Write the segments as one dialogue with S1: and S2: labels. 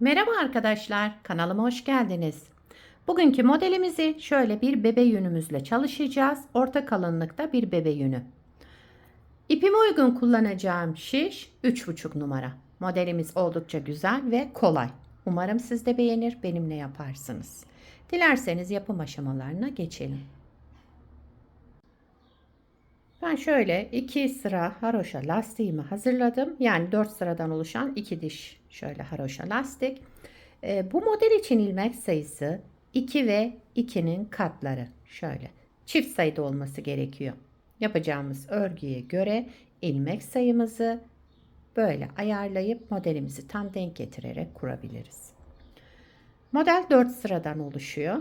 S1: Merhaba arkadaşlar, kanalıma hoş geldiniz. Bugünkü modelimizi şöyle bir bebe yünümüzle çalışacağız. Orta kalınlıkta bir bebe yünü. İpime uygun kullanacağım şiş 3,5 numara. Modelimiz oldukça güzel ve kolay. Umarım siz de beğenir, benimle yaparsınız. Dilerseniz yapım aşamalarına geçelim. Ben şöyle iki sıra haroşa lastiğimi hazırladım. Yani 4 sıradan oluşan iki diş şöyle haroşa lastik. Ee, bu model için ilmek sayısı 2 ve 2'nin katları. Şöyle çift sayıda olması gerekiyor. Yapacağımız örgüye göre ilmek sayımızı böyle ayarlayıp modelimizi tam denk getirerek kurabiliriz. Model 4 sıradan oluşuyor.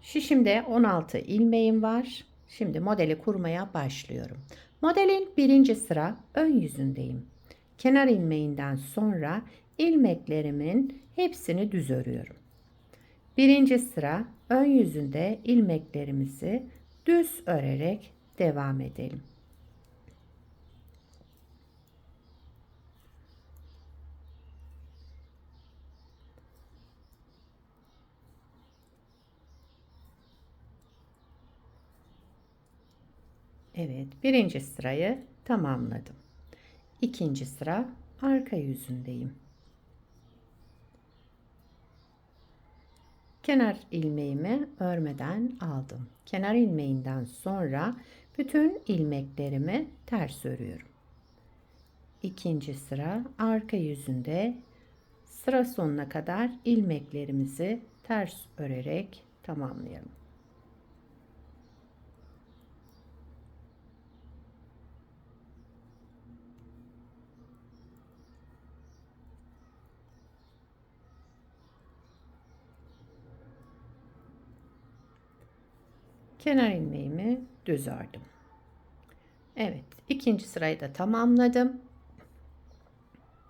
S1: Şişimde 16 ilmeğim var. Şimdi modeli kurmaya başlıyorum. Modelin birinci sıra ön yüzündeyim. Kenar ilmeğinden sonra ilmeklerimin hepsini düz örüyorum. Birinci sıra ön yüzünde ilmeklerimizi düz örerek devam edelim. Evet, birinci sırayı tamamladım. İkinci sıra arka yüzündeyim. Kenar ilmeğimi örmeden aldım. Kenar ilmeğinden sonra bütün ilmeklerimi ters örüyorum. İkinci sıra arka yüzünde sıra sonuna kadar ilmeklerimizi ters örerek tamamlayalım. Kenar ilmeğimi düz ördüm. Evet, ikinci sırayı da tamamladım.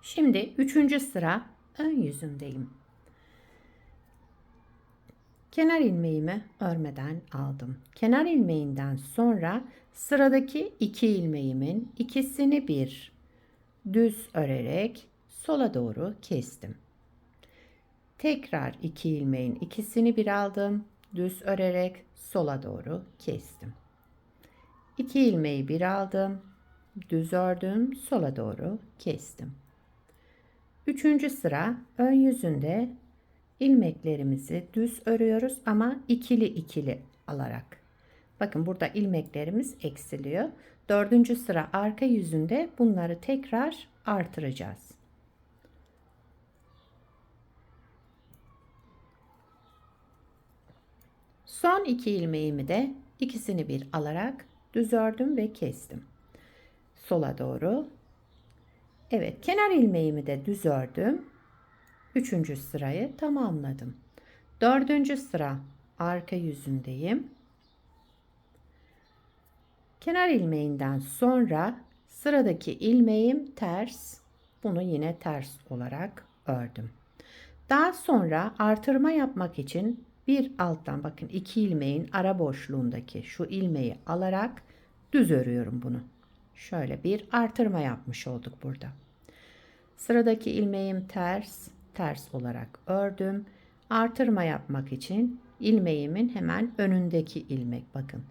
S1: Şimdi üçüncü sıra ön yüzündeyim. Kenar ilmeğimi örmeden aldım. Kenar ilmeğinden sonra sıradaki iki ilmeğimin ikisini bir düz örerek sola doğru kestim. Tekrar iki ilmeğin ikisini bir aldım düz örerek sola doğru kestim. 2 ilmeği bir aldım, düz ördüm, sola doğru kestim. Üçüncü sıra ön yüzünde ilmeklerimizi düz örüyoruz ama ikili ikili alarak. Bakın burada ilmeklerimiz eksiliyor. Dördüncü sıra arka yüzünde bunları tekrar artıracağız. Son iki ilmeğimi de ikisini bir alarak düz ördüm ve kestim. Sola doğru. Evet kenar ilmeğimi de düz ördüm. Üçüncü sırayı tamamladım. Dördüncü sıra arka yüzündeyim. Kenar ilmeğinden sonra sıradaki ilmeğim ters. Bunu yine ters olarak ördüm. Daha sonra artırma yapmak için bir alttan bakın iki ilmeğin ara boşluğundaki şu ilmeği alarak düz örüyorum bunu. Şöyle bir artırma yapmış olduk burada. Sıradaki ilmeğim ters, ters olarak ördüm. Artırma yapmak için ilmeğimin hemen önündeki ilmek bakın.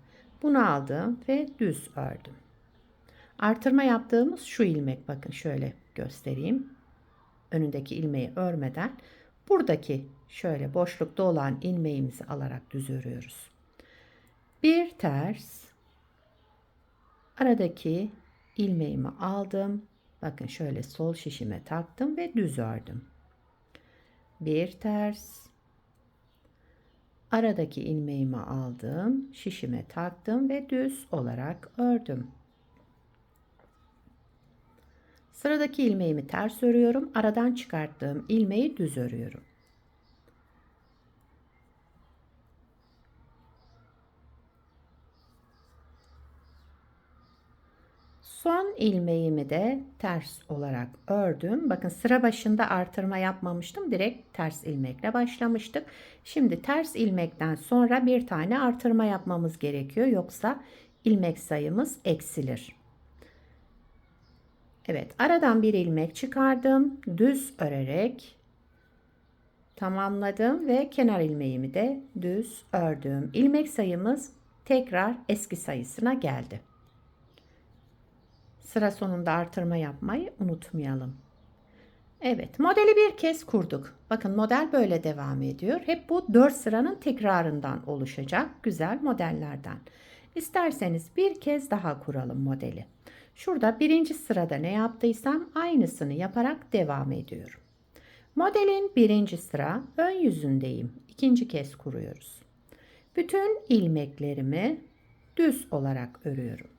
S1: Bunu aldım ve düz ördüm. Artırma yaptığımız şu ilmek bakın şöyle göstereyim. Önündeki ilmeği örmeden buradaki şöyle boşlukta olan ilmeğimizi alarak düz örüyoruz. Bir ters aradaki ilmeğimi aldım. Bakın şöyle sol şişime taktım ve düz ördüm. Bir ters aradaki ilmeğimi aldım, şişime taktım ve düz olarak ördüm. Sıradaki ilmeğimi ters örüyorum. Aradan çıkarttığım ilmeği düz örüyorum. Son ilmeğimi de ters olarak ördüm. Bakın sıra başında artırma yapmamıştım. Direkt ters ilmekle başlamıştık. Şimdi ters ilmekten sonra bir tane artırma yapmamız gerekiyor. Yoksa ilmek sayımız eksilir. Evet, aradan bir ilmek çıkardım. Düz örerek tamamladım ve kenar ilmeğimi de düz ördüm. İlmek sayımız tekrar eski sayısına geldi. Sıra sonunda artırma yapmayı unutmayalım. Evet, modeli bir kez kurduk. Bakın model böyle devam ediyor. Hep bu 4 sıranın tekrarından oluşacak güzel modellerden. İsterseniz bir kez daha kuralım modeli. Şurada birinci sırada ne yaptıysam aynısını yaparak devam ediyorum. Modelin birinci sıra ön yüzündeyim. İkinci kez kuruyoruz. Bütün ilmeklerimi düz olarak örüyorum.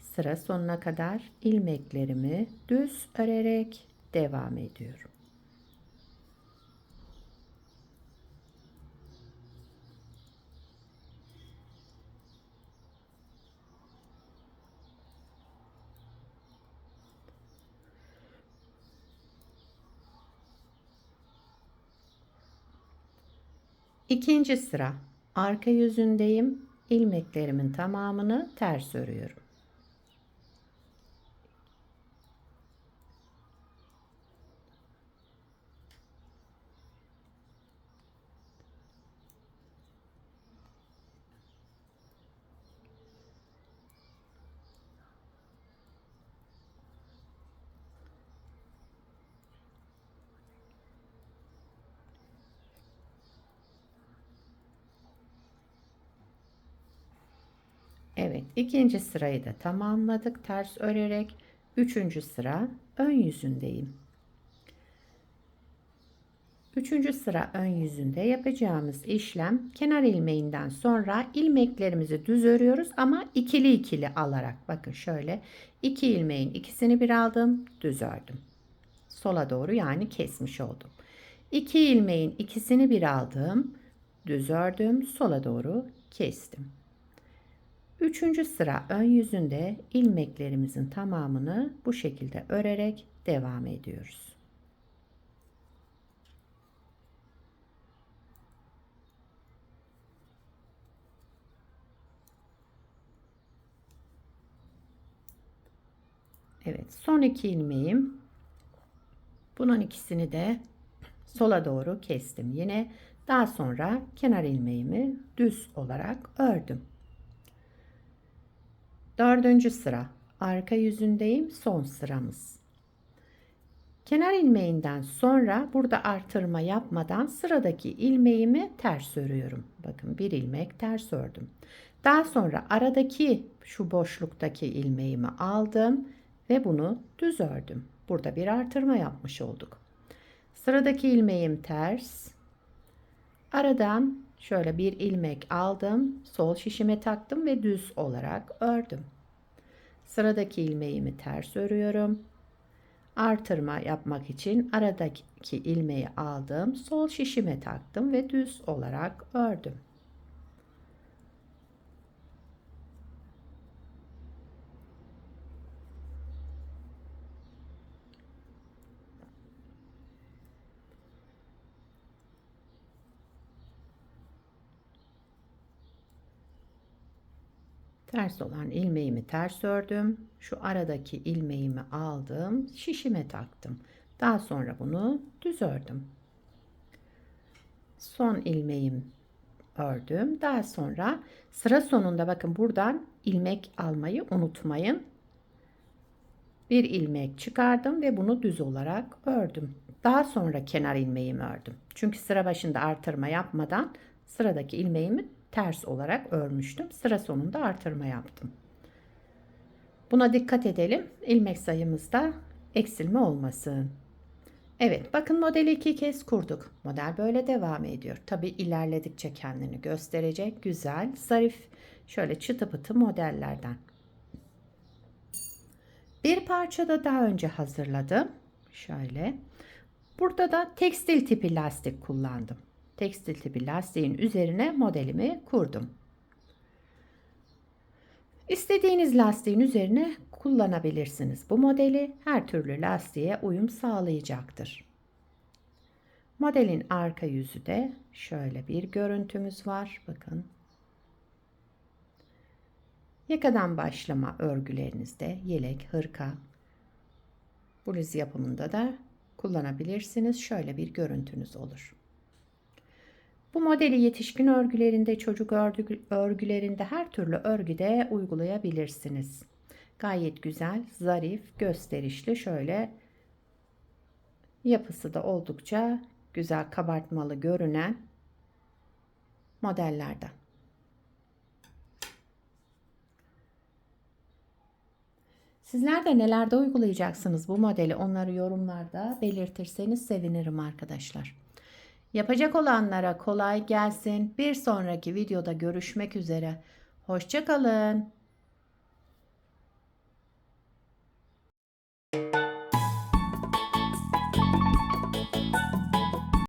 S1: Sıra sonuna kadar ilmeklerimi düz örerek devam ediyorum. İkinci sıra arka yüzündeyim. İlmeklerimin tamamını ters örüyorum. Evet, ikinci sırayı da tamamladık ters örerek. Üçüncü sıra ön yüzündeyim. Üçüncü sıra ön yüzünde yapacağımız işlem kenar ilmeğinden sonra ilmeklerimizi düz örüyoruz ama ikili ikili alarak bakın şöyle iki ilmeğin ikisini bir aldım düz ördüm. Sola doğru yani kesmiş oldum. İki ilmeğin ikisini bir aldım düz ördüm sola doğru kestim. Üçüncü sıra ön yüzünde ilmeklerimizin tamamını bu şekilde örerek devam ediyoruz. Evet son iki ilmeğim. Bunun ikisini de sola doğru kestim. Yine daha sonra kenar ilmeğimi düz olarak ördüm. Dördüncü sıra. Arka yüzündeyim. Son sıramız. Kenar ilmeğinden sonra burada artırma yapmadan sıradaki ilmeğimi ters örüyorum. Bakın bir ilmek ters ördüm. Daha sonra aradaki şu boşluktaki ilmeğimi aldım ve bunu düz ördüm. Burada bir artırma yapmış olduk. Sıradaki ilmeğim ters. Aradan Şöyle bir ilmek aldım. Sol şişime taktım ve düz olarak ördüm. Sıradaki ilmeğimi ters örüyorum. Artırma yapmak için aradaki ilmeği aldım. Sol şişime taktım ve düz olarak ördüm. Ters olan ilmeğimi ters ördüm. Şu aradaki ilmeğimi aldım. Şişime taktım. Daha sonra bunu düz ördüm. Son ilmeğim ördüm. Daha sonra sıra sonunda bakın buradan ilmek almayı unutmayın. Bir ilmek çıkardım ve bunu düz olarak ördüm. Daha sonra kenar ilmeğimi ördüm. Çünkü sıra başında artırma yapmadan sıradaki ilmeğimi ters olarak örmüştüm. Sıra sonunda artırma yaptım. Buna dikkat edelim. İlmek sayımızda eksilme olmasın. Evet bakın modeli iki kez kurduk. Model böyle devam ediyor. Tabi ilerledikçe kendini gösterecek güzel, zarif, şöyle çıtı pıtı modellerden. Bir parça da daha önce hazırladım. Şöyle. Burada da tekstil tipi lastik kullandım tekstil tipi lastiğin üzerine modelimi kurdum. İstediğiniz lastiğin üzerine kullanabilirsiniz. Bu modeli her türlü lastiğe uyum sağlayacaktır. Modelin arka yüzü de şöyle bir görüntümüz var. Bakın. Yakadan başlama örgülerinizde yelek, hırka, bluz yapımında da kullanabilirsiniz. Şöyle bir görüntünüz olur. Bu modeli yetişkin örgülerinde, çocuk örgü- örgülerinde her türlü örgüde uygulayabilirsiniz. Gayet güzel, zarif, gösterişli şöyle yapısı da oldukça güzel kabartmalı görünen modellerden. Sizler de nelerde uygulayacaksınız bu modeli onları yorumlarda belirtirseniz sevinirim arkadaşlar. Yapacak olanlara kolay gelsin. Bir sonraki videoda görüşmek üzere. Hoşçakalın.